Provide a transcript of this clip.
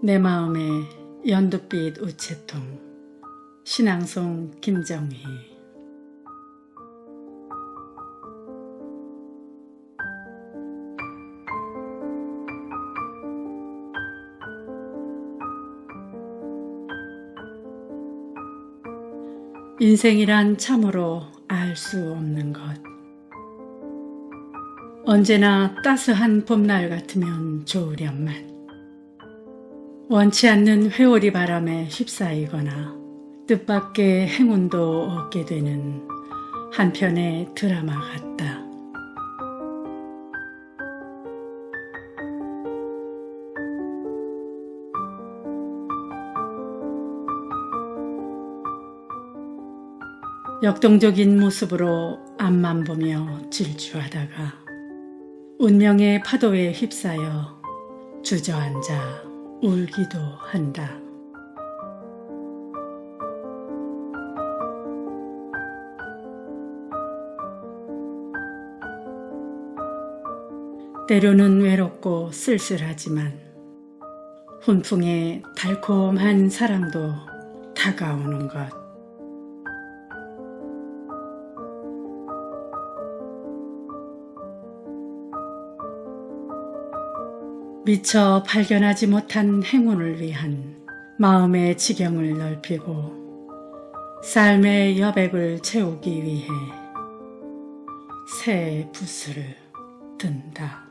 내 마음의 연두빛 우체통 신앙송 김정희 인생이란 참으로 알 수 없는 것. 언제나 따스한 봄날 같으면 좋으련만. 원치 않는 회오리 바람에 휩싸이거나 뜻밖의 행운도 얻게 되는 한편의 드라마 같다. 역동적인 모습으로 앞만 보며 질주하다가 운명의 파도에 휩싸여 주저앉아 울기도 한다. 때로는 외롭고 쓸쓸하지만 훈풍에 달콤한 사랑도 다가오는 것. 미처 발견하지 못한 행운을 위한 마음의 지경을 넓히고 삶의 여백을 채우기 위해 새 붓을 든다.